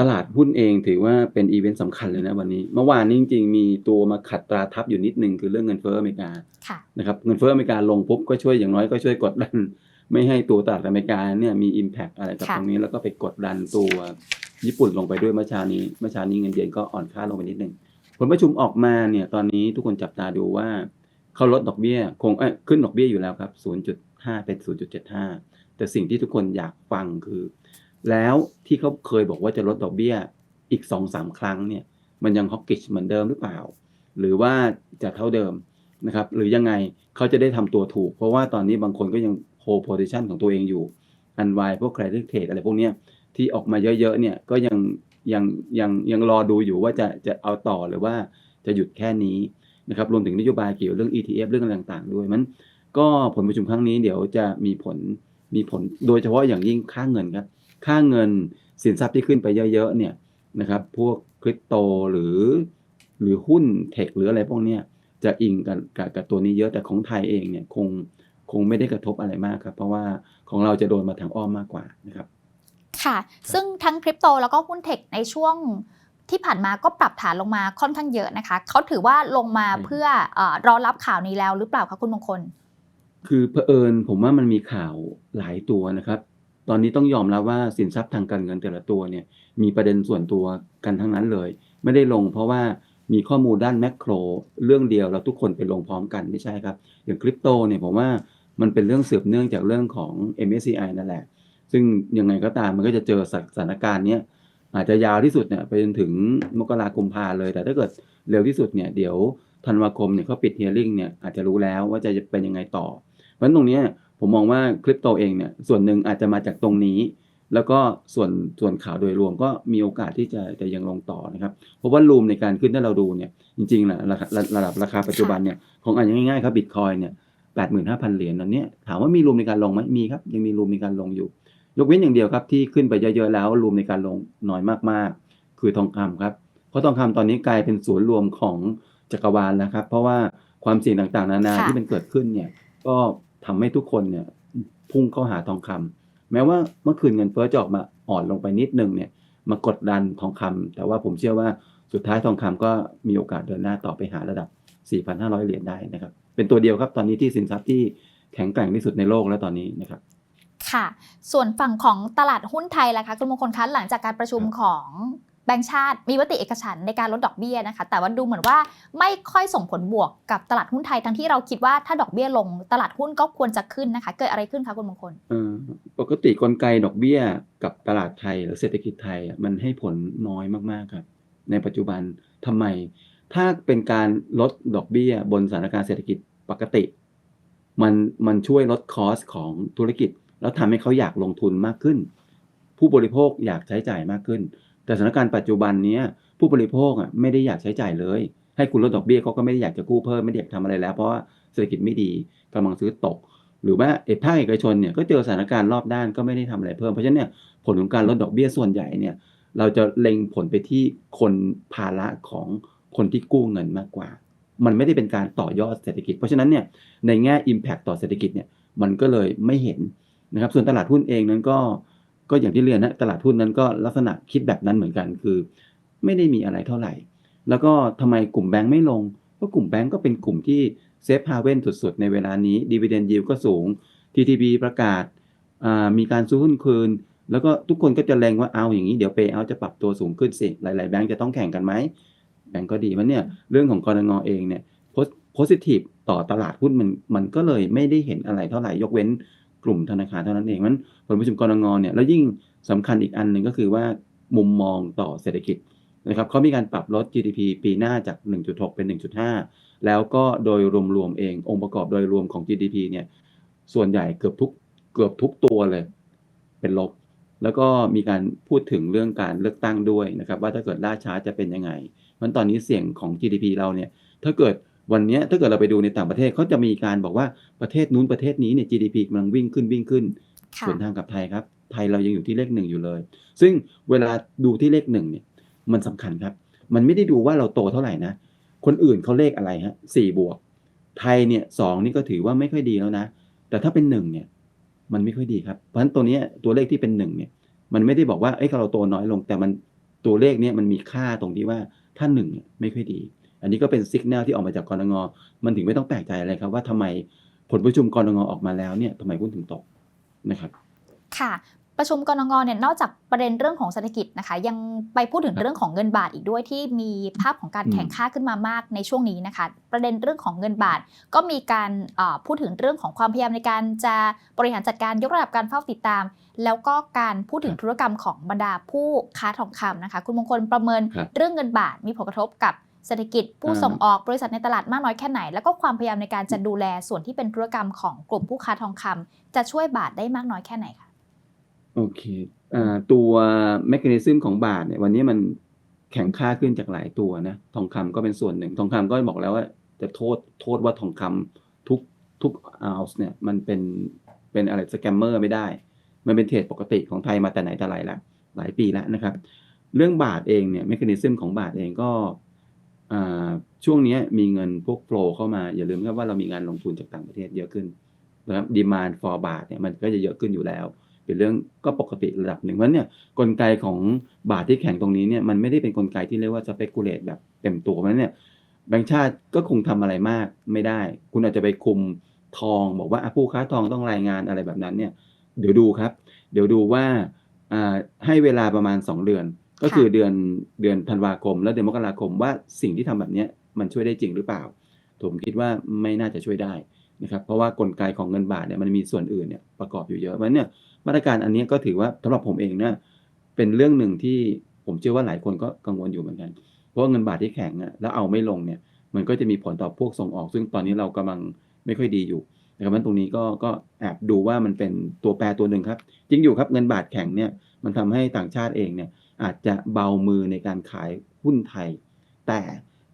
ตลาดหุ้นเองถือว่าเป็นอีเวนต์สำคัญเลยนะวันนี้ เมื่อวานนี้จริงๆ มีตัวมาขัดตราทับอยู่นิดหนึ่งคือเรื่องเงินเฟ้ออเมริกาค่ะนะครับเงินเฟ้ออเมริกาลงปุ๊บก็ช่วยอย่างน้อยก็ช่วยกดดัน ไม่ให้ตัวตลาดอเมริกาเนี่ยมี Impact อะไรกับค่ะตรงนี้แล้วก็ไปกดดันตัวญี่ปุ่นลงไปด้วยเมื่อเช้านี้เมื่อเช้านี้เงินเยนก็อ่อนค่าลงไปนิดหนึ่งผลประชุมออกมาเนี่ยตอนนี้ทุกคนจับตาดูว่าเขาลดดอกเบี้ยคงเอ้ยขึ้นดอกเบี้ยอยู่แล้วครับ0.5เป็น0.75แต่สิ่งที่ทุกคนอยากฟังคือ แล้วที่เขาเคยบอกว่าจะลดดอกเบี้ยอีกสองสามครั้งเนี่ยมันยังฮอกกิชเหมือนเดิมหรือเปล่า หรือว่าจะเท่าเดิมนะครับหรือยังไงเขาจะได้ทำตัวถูก เพราะว่าตอนนี้บางคนก็ยังโฮโพซิชันของตัวเองอยู่อันวายพวก credit trade อะไรพวกเนี้ยที่ออกมาเยอะๆเนี่ยก็ยังยังยังยังรอดูอยู่ว่าจะจะเอาต่อหรือว่าจะหยุดแค่นี้นะครับรวมถึงนโยบายเกี่ยวเรื่อง ETF เรื่องอะไรต่างๆด้วยมันก็ผลประชุมครั้งนี้เดี๋ยวจะมีผลมีผลโดยเฉพาะอย่างยิ่งค่าเงินครับ ค่าเงินสินทรัพย์ที่ขึ้นไปเยอะๆเนี่ยนะครับพวกคริปโตหรือ หรือหุ้นเทคหรืออะไรพวกเนี้ยจะอิงกับกับกับตัวนี้เยอะแต่ของไทยเองเนี่ยคงคงไม่ได้กระทบอะไรมากครับ เพราะว่าของเราจะโดนมาทางอ้อมมากกว่านะครับค่ะ ซึ่งทั้งคริปโตแล้วก็หุ้นเทคในช่วงที่ผ่านมาก็ปรับฐานลงมาค่อนข้างเยอะนะคะ เขาถือว่าลงมาใช่เพื่อเออรอรับข่าวนี้แล้วหรือเปล่าคะคุณมงคล คือเผอิญผมว่ามันมีข่าวหลายตัวนะครับ ตอนนี้ต้องยอมรับวว่าสินทรัพย์ทางการเงินแต่ละตัวเนี่ยมีประเด็นส่วนตัวกันทั้งนั้นเลย ไม่ได้ลงเพราะว่ามีข้อมูลด้านแมกโรเรื่องเดียวแล้วทุกคนไปลงพร้อมกันไม่ใช่ครับ อย่างคริปโตเนี่ยผมว่ามันเป็นเรื่องสืบเนื่องจากเรื่องของ MSCI นั่นแหละ ซึ่งยังไงก็ตามมันก็จะเจอสถานการณ์เนี้ยอาจจะยาวที่สุดเนี่ยไปจนถึงมกราคมพาเลย แต่ถ้าเกิดเร็วที่สุดเนี่ยเดี๋ยวธันวาคมเนี่ยเขาปิดเฮียริ่งเนี่ยอาจจะรู้แล้วว่าจะเป็นยังไงต่อ เพราะงั้นตรงนี้ ผมมองว่าคริปโตเองเนี่ยส่วนหนึ่งอาจจะมาจากตรงนี้ แล้วก็ส่วนส่วนข่าวโดยรวมก็มีโอกาสที่จะจะยังลงต่อนะครับ เพราะว่ารูมในการขึ้นถ้าเราดูเนี่ยจริงๆแหละระระระดับราคาปัจจุบันเนี่ยของอันง่ายๆครับบิตคอยเนี่ยแปดหมื่นห้าพันเหรียญตอนนี้ถามว่ามีรูมในการลงไหมมีครับยังมีรูมในการลงอยู่ ยกเว้นอย่างเดียวครับที่ขึ้นไปเยอะๆแล้วรูมในการลงน้อยมากๆ คือทองคำครับเพราะทองคำตอนนี้กลายเป็นศูนย์รวมของจักรวาลแล้วครับ เพราะว่าความเสี่ยงต่างๆ นานาที่มันเกิดขึ้นเนี่ยก็ ทำให้ทุกคนเนี่ยพุ่งเข้าหาทองคำแม้ว่าเมื่อคืนเงินเฟ้อจะออกมาอ่อนลงไปนิดนึงเนี่ยมากดดันทองคำแต่ว่าผมเชื่อว่าสุดท้ายทองคำก็มีโอกาสเดินหน้าต่อไปหาระดับ 4,500 เหรียญได้นะครับเป็นตัวเดียวครับตอนนี้ที่สินทรัพย์ที่แข็งแกร่งที่สุดในโลกแล้วตอนนี้นะครับค่ะ ส่วนฝั่งของตลาดหุ้นไทยล่ะคะคุณมงคลคะหลังจากการประชุมของ บงก์ชาติมีมติเอกฉันในการลดดอกเบี้ยนะคะ แต่ว่าดูเหมือนว่าไม่ค่อยส่งผลบวกกับตลาดหุ้นไทยทั้งที่เราคิดว่าถ้าดอกเบี้ยลงตลาดหุ้นก็ควรจะขึ้นนะคะ เกิดอะไรขึ้นคะคุณมงคลปกติกลไกดอกเบี้ยกับตลาดไทยหรือเศรษฐกิจไทยมันให้ผลน้อยมากๆครับ ในปัจจุบันทำไม ถ้าเป็นการลดดอกเบี้ยบนสถานการณ์เศรษฐกิจปกติ มันมันช่วยลดคอสของธุรกิจ แล้วทำให้เขาอยากลงทุนมากขึ้น ผู้บริโภคอยากใช้จ่ายมากขึ้น แต่สถานการณ์ปัจจุบันนี้ผู้บริโภคอะไม่ได้อยากใช้จ่ายเลย ให้คุณลดดอกเบี้ยเขาก็ไม่ได้อยากจะกู้เพิ่มไม่ได้อยากทำอะไรแล้ว เพราะว่าเศรษฐกิจไม่ดีกำลังซื้อตก หรือว่าเอกภาคเอกชนเนี่ยก็เจอสถานการณ์รอบด้านก็ไม่ได้ทำอะไรเพิ่มเพราะฉะนั้นเนี่ยผลของการลดดอกเบี้ยส่วนใหญ่เนี่ยเราจะเล็งผลไปที่คนภาระของคนที่กู้เงินมากกว่า มันไม่ได้เป็นการต่อยอดเศรษฐกิจ เพราะฉะนั้นเนี่ยในแง่ Impact ต่อเศรษฐกิจเนี่ยมันก็เลยไม่เห็นนะครับส่วนตลาดหุ้นเองนั้นก็ ก็อย่างที่เรียนนะตลาดหุ้นนั้นก็ลักษณะคิดแบบนั้นเหมือนกันคือ ไม่ได้มีอะไรเท่าไหร่ แล้วก็ทำไมกลุ่มแบงค์ไม่ลงเพราะกลุ่มแบงค์ก็เป็นกลุ่มที่เซฟฮาเว่นสุดๆ ในเวลานี้ดีเวเดนยิวก็สูง TTB ประกาศมีการซื้อหุ้นคืน แล้วก็ทุกคนก็จะแรงว่าเอาอย่างนี้เดี๋ยวเปเอาจะปรับตัวสูงขึ้นสิ หลาย ๆ แบงค์จะต้องแข่งกันไหมแบงค์ก็ดีมันเนี่ยเรื่องของกรงเองเนี่ยโพสิทีฟต่อตลาดหุ้นมันมันก็เลยไม่ได้เห็นอะไรเท่าไหร่ยกเว้น กลุ่มธนาคารเท่านั้นเองมันผลประชุมกรงเนี่ยแล้วยิ่งสำคัญอีกอันหนึ่งก็คือว่ามุมมองต่อเศรษฐกิจนะครับเขามีการปรับลด GDP ปีหน้าจาก 1.6 เป็น 1.5 แล้วก็โดยรวมๆเององค์ประกอบโดยรวมของ GDP เนี่ยส่วนใหญ่เกือบทุกเกือบทุกตัวเลย เป็นลบ แล้วก็มีการพูดถึงเรื่องการเลือกตั้งด้วยนะครับ ว่าถ้าเกิดล่าช้าจะเป็นยังไงมันตอนนี้เสี่ยงของ GDP เราเนี่ยถ้าเกิด วันเนี้ยถ้าเกิดเราไปดูในต่างประเทศเขาจะมีการบอกว่าประเทศนู้นประเทศนี้เนี่ย GDP กำลังวิ่งขึ้นวิ่งขึ้นค่ะส่วนทางกับไทยครับ ไทยเรายังอยู่ที่เลขหนึ่งอยู่เลย ซึ่งเวลาดูที่เลขหนึ่งเนี่ย มันสำคัญครับ มันไม่ได้ดูว่าเราโตเท่าไหร่นะ คนอื่นเขาเลขอะไรฮะสี่บวก ไทยเนี่ยสองนี่ก็ถือว่าไม่ค่อยดีแล้วนะ แต่ถ้าเป็นหนึ่งเนี่ย มันไม่ค่อยดีครับ เพราะฉะนั้นตัวเนี้ยตัวเลขที่เป็นหนึ่งเนี่ย มันไม่ได้บอกว่าเอ้ยเราโตน้อยลง แต่มันตัวเลขเนี้ยมันมีค่าตรงที่ว่าถ้าหนึ่งเนี่ยไม่ค่อยดี อันนี้ก็เป็นสัญญาณที่ออกมาจากกรงมันถึงไม่ต้องแปลกใจอะไรครับว่าทำไมผลประชุมกรงออกมาแล้วเนี่ยทำไมหุ้นถึงตกนะครับค่ะประชุมกรงเนี่ยนอกจากประเด็นเรื่องของเศรษฐกิจนะคะ ยังไปพูดถึงครับเรื่องของเงินบาทอีกด้วยที่มีภาพของการอืมแข่งค่าขึ้นมามากในช่วงนี้นะคะ ประเด็นเรื่องของเงินบาทก็มีการเอ่อพูดถึงเรื่องของความพยายามในการจะบริหารจัดการยกระดับการเฝ้าติดตาม แล้วก็การพูดถึงธุรกรรมของบรรดาผู้ค้าทองคำนะคะ คุณมงคลประเมินครับเรื่องเงินบาทมีผลกระทบกับ เศรษฐกิจผู้อ่าส่งออกบริษัทในตลาดมากน้อยแค่ไหน แล้วก็ความพยายามในการจะดูแลส่วนที่เป็นธุรกรรมของกลุ่มผู้ค้าทองคำจะช่วยบาทได้มากน้อยแค่ไหนคะโอเคอ่าตัวแมคานิซึมของบาทเนี่ยวันนี้มันแข็งค่าขึ้นจากหลายตัวนะทองคำก็เป็นส่วนหนึ่ง ทองคำก็บอกแล้วว่าจะโทษโทษว่าทองคำทุกทุกออนซ์เนี่ยมันเป็นเป็นอะไรสแกมเมอร์ไม่ได้ มันเป็นเทรดปกติของไทยมาแต่ไหนแต่ไรละหลายปีแล้วนะครับ เรื่องบาทเองเนี่ยแมคานิซึมของบาทเองก็อ่า ช่วงนี้มีเงินพวกโฟลเข้ามา อย่าลืมครับว่าเรามีงานลงทุนจากต่างประเทศเยอะขึ้นนะครับดีมานฟอร์บาทเนี่ยมันก็จะเยอะขึ้นอยู่แล้ว เป็นเรื่องก็ปกติระดับหนึ่งเพราะเนี่ยกลไกของบาทที่แข็งตรงนี้เนี่ยมันไม่ได้เป็นกลไกที่เรียกว่า speculate แบบเต็มตัวเพราะเนี่ยแบงก์ชาติก็คงทำอะไรมากไม่ได้ คุณอาจจะไปคุมทองบอกว่าผู้ค้าทองต้องรายงานอะไรแบบนั้นเนี่ยเดี๋ยวดูครับ เดี๋ยวดูว่าอ่าให้เวลาประมาณ 2 เดือน ก็คือเดือนเดือนธันวาคม และเดือนมกราคมว่าสิ่งที่ทำแบบเนี้ยมันช่วยได้จริงหรือเปล่า ผมคิดว่าไม่น่าจะช่วยได้นะครับเพราะว่ากลไกของเงินบาทเนี่ยมันมีส่วนอื่นเนี่ยประกอบอยู่เยอะเพราะฉะนั้นเนี่ยมาตรการอันนี้ก็ถือว่าสำหรับผมเองนะเป็นเรื่องหนึ่งที่ผมเชื่อว่าหลายคนก็กังวลอยู่เหมือนกัน เพราะว่าเงินบาทที่แข็งอะแล้วเอาไม่ลงเนี่ยมันก็จะมีผลต่อพวกส่งออก ซึ่งตอนนี้เรากำลังไม่ค่อยดีอยู่ นะครับมันตรงนี้ก็ก็แอบดูว่ามันเป็นตัวแปรตัวหนึ่งครับ จริงอยู่ครับเงินบาทแข็งเนี่ยมันทำให้ต่างชาติเองเนี่ยอาจจะเบามือในการขายหุ้นไทย แต่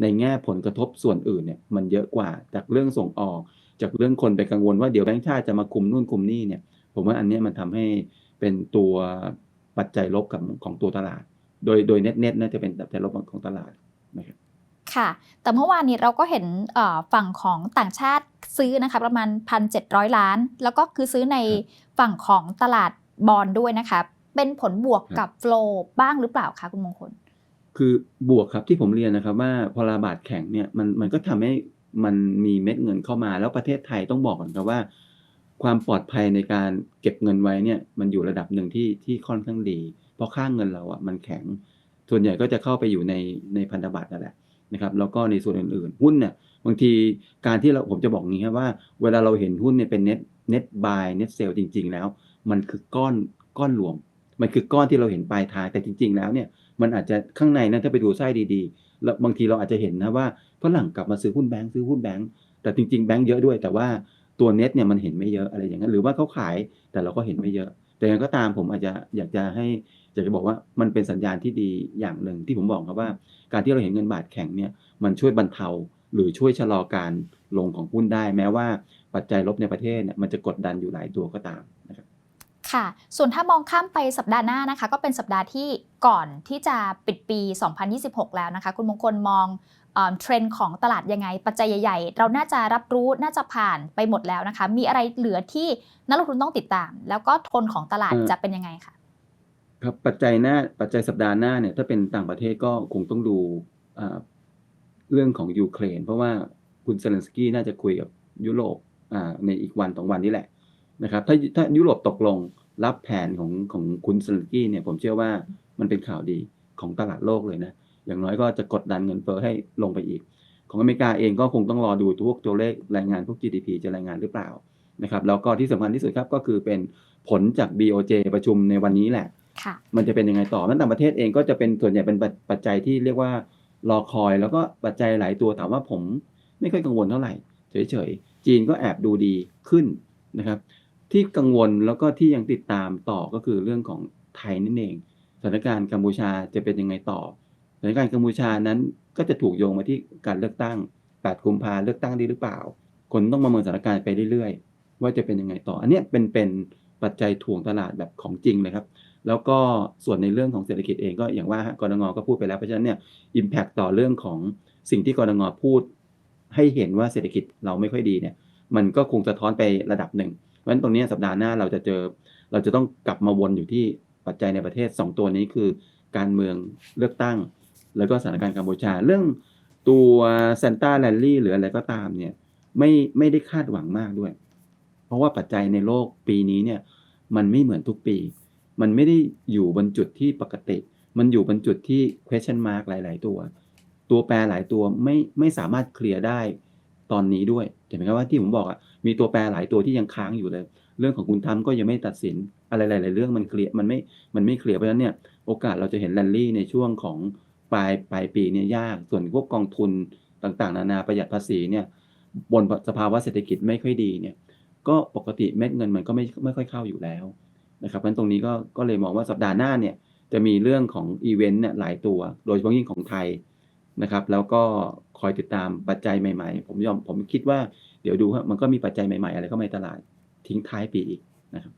ในแง่ผลกระทบส่วนอื่นเนี่ยมันเยอะกว่าจากเรื่องส่งออก จากเรื่องคนไปกังวลว่าเดี๋ยวแบงก์ชาติจะมาคุมนู่นคุมนี่เนี่ยผมว่าอันนี้มันทำให้เป็นตัวปัจจัยลบกับของตัวตลาด โดยโดยเน็ตเน็ตน่าจะเป็นปัจจัยลบของตลาดนะครับค่ะ แต่เมื่อวานนี้เราก็เห็นฝั่งของต่างชาติ ซื้อนะคะประมาณ 1,700 ล้าน แล้วก็คือซื้อในฝั่งของตลาดบอลด้วยนะคะเป็นผลบวกกับโฟลบ้างหรือเปล่าคะคุณมงคล คือบวกครับที่ผมเรียนนะครับว่าพอราบาทแข็งเนี่ยมันมันก็ทำให้มันมีเม็ดเงินเข้ามา แล้วประเทศไทยต้องบอกก่อนครับว่า ความปลอดภัยในการเก็บเงินไว้เนี่ยมันอยู่ระดับหนึ่งที่ที่ค่อนข้างดี เพราะค่าเงินเราอะมันแข็งส่วนใหญ่ก็จะเข้าไปอยู่ในในพันธบัตรนั่นแหละ นะครับแล้วก็ในส่วนอื่นๆ หุ้นเนี่ยบางทีการที่เราผมจะบอกอย่างนี้ครับว่า เวลาเราเห็นหุ้นเนี่ยเป็น net net buy net sell จริง ๆ แล้ว มันคือก้อนก้อนรวม มันคือก้อนที่เราเห็นปลายทางแต่จริง ๆ แล้วเนี่ยมันอาจจะข้างในนะถ้าไปดูไส้ดีๆ แล้วบางทีเราอาจจะเห็นนะว่าฝรั่งกลับมาซื้อหุ้นแบงค์ซื้อหุ้นแบงค์แต่จริงๆแบงค์เยอะด้วย แต่ว่าตัวเน็ตเนี่ยมันเห็นไม่เยอะอะไรอย่างนั้นหรือว่าเขาขายแต่เราก็เห็นไม่เยอะ แต่ยังก็ตามผมอาจจะอยากจะให้ อยากจะบอกว่ามันเป็นสัญญาณที่ดีอย่างหนึ่งที่ผมบอกครับว่า การที่เราเห็นเงินบาทแข็งเนี่ยมันช่วยบรรเทาหรือช่วยชะลอการลงของหุ้นได้ แม้ว่าปัจจัยลบในประเทศเนี่ยมันจะกดดันอยู่หลายตัวก็ตามนะครับค่ะ ส่วนถ้ามองข้ามไปสัปดาห์หน้านะคะ ก็เป็นสัปดาห์ที่ก่อนที่จะปิดปี 2026 แล้วนะคะ คุณมงคลมองเอ่อเทรนด์ของตลาดยังไง ปัจจัยใหญ่ๆ เราน่าจะรับรู้น่าจะผ่านไปหมดแล้วนะคะ มีอะไรเหลือที่นักลงทุนต้องติดตาม แล้วก็โทนของตลาดเอ่อจะเป็นยังไงคะ ครับปัจจัยหน้าปัจจัยสัปดาห์หน้าเนี่ยถ้าเป็นต่างประเทศก็คงต้องดูเรื่องของยูเครน เพราะว่าคุณเซเลนสกี้น่าจะคุยกับยุโรปในอีกวันสองวันนี้แหละนะครับถ้าถ้ายุโรปตกลงรับแผนของของคุณเซเลนสกี้เนี่ยผมเชื่อว่ามันเป็นข่าวดีของตลาดโลกเลยนะอย่างน้อยก็จะกดดันเงินเฟ้อให้ลงไปอีก ของอเมริกาเองก็คงต้องรอดูพวกตัวเลขรายงานพวก GDP จะรายงานหรือเปล่านะครับแล้วก็ที่สำคัญที่สุดครับก็คือเป็นผลจาก BOJ ประชุมในวันนี้แหละ มันจะเป็นยังไงต่อมันต่างประเทศเองก็จะเป็นส่วนใหญ่เป็นปัจจัยที่เรียกว่ารอคอย แล้วก็ปัจจัยหลายตัวถามว่าผมไม่ค่อยกังวลเท่าไหร่เฉยๆ จีนก็แอบดูดีขึ้นนะครับ ที่กังวลแล้วก็ที่ยังติดตามต่อก็คือเรื่องของไทยนั่นเองสถานการณ์กัมพูชาจะเป็นยังไงต่อสถานการณ์กัมพูชานั้นก็จะถูกโยงมาที่การเลือกตั้ง8กุมภาเลือกตั้งได้หรือเปล่า คนต้องประเมินสถานการณ์ไปเรื่อยๆ ว่าจะเป็นยังไงต่อ อันนี้เป็นเป็นปัจจัยถ่วงตลาดแบบของจริงเลยครับ แล้วก็ส่วนในเรื่องของเศรษฐกิจเองก็อย่างว่าฮะกรงก็พูดไปแล้วเพราะฉะนั้นเนี่ยอิมแพคต่อเรื่องของสิ่งที่กรงพูด ให้เห็นว่าเศรษฐกิจเราไม่ค่อยดีเนี่ยมันก็คงสะท้อนไประดับหนึ่งเพราะฉะนั้นตรงนี้สัปดาห์หน้าเราจะเจอเราจะต้องกลับมาวนอยู่ที่ปัจจัยในประเทศ 2 ตัวนี้คือ การเมืองเลือกตั้ง แล้วก็สถานการณ์กัมพูชา เรื่องตัวเซนต้าแรลลี่หรืออะไรก็ตามเนี่ยไม่ไม่ได้คาดหวังมากด้วย เพราะว่าปัจจัยในโลกปีนี้เนี่ยมันไม่เหมือนทุกปี มันไม่ได้อยู่บนจุดที่ปกติ มันอยู่บนจุดที่ question mark หลาย ๆ ตัว ตัวแปรหลายตัวไม่ไม่สามารถเคลียร์ได้ตอนนี้ด้วยเห็นไหมครับว่าที่ผมบอกอะมีตัวแปรหลายตัวที่ยังค้างอยู่เลย เรื่องของคุณทำก็ยังไม่ตัดสินอะไรหลาย ๆ เรื่องมันเคลียร์มันไม่มันไม่เคลียร์เพราะฉะนั้นเนี่ยโอกาสเราจะเห็นแรลลี่ในช่วงของปลายปลายปีเนี่ยยากส่วนพวกกองทุนต่าง ๆ นานาประหยัดภาษีเนี่ยบนสภาวะเศรษฐกิจไม่ค่อยดีเนี่ยก็ปกติเม็ดเงินมันก็ไม่ไม่ค่อยเข้าอยู่แล้ว นะครับเพราะงั้นตรงนี้ก็ก็เลยมองว่าสัปดาห์หน้าเนี่ยจะมีเรื่องของอีเวนต์เนี่ยหลายตัว โดยเฉพาะยิ่งของไทยนะครับ แล้วก็คอยติดตามปัจจัยใหม่ ๆ ผมยอมผมคิดว่าเดี๋ยวดูว่ามันก็มีปัจจัยใหม่ๆ อะไรเข้ามาในตลาดทิ้งท้ายปีอีกนะครับ